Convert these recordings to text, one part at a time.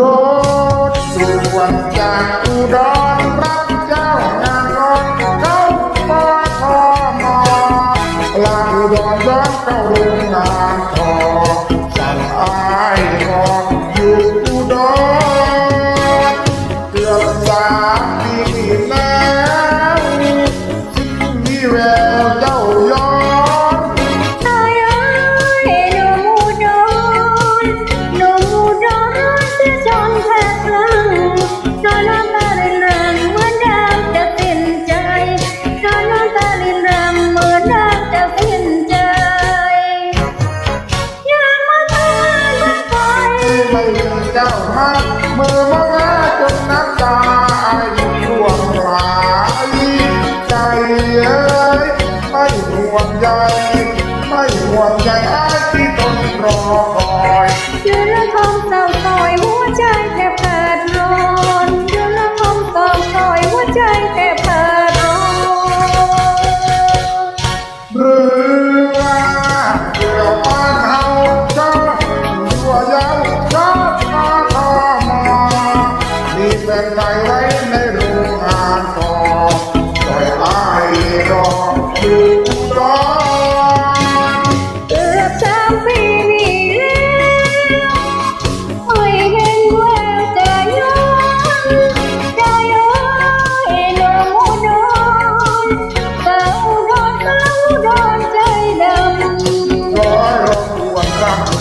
รถด่วนจากอุดรรับเจ้างานรถเข้าปอทมลาอุดรรับเข้าโรงงาน ห่วงจะได้ที่ต้องรอคอย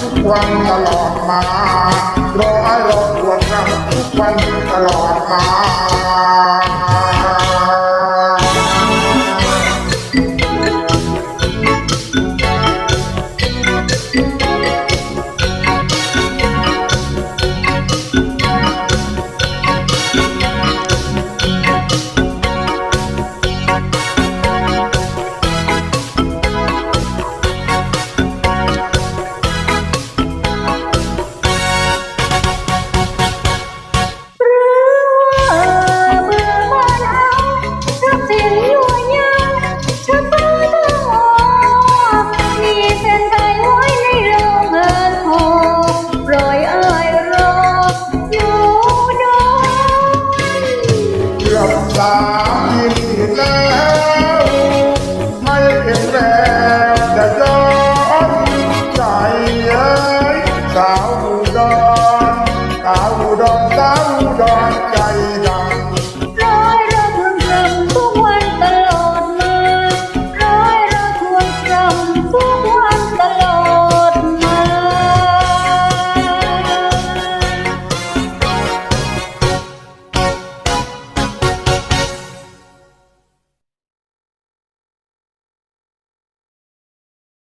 ทุกวันตลอดมารออารรอตรวจนำทุกวันตลอดมา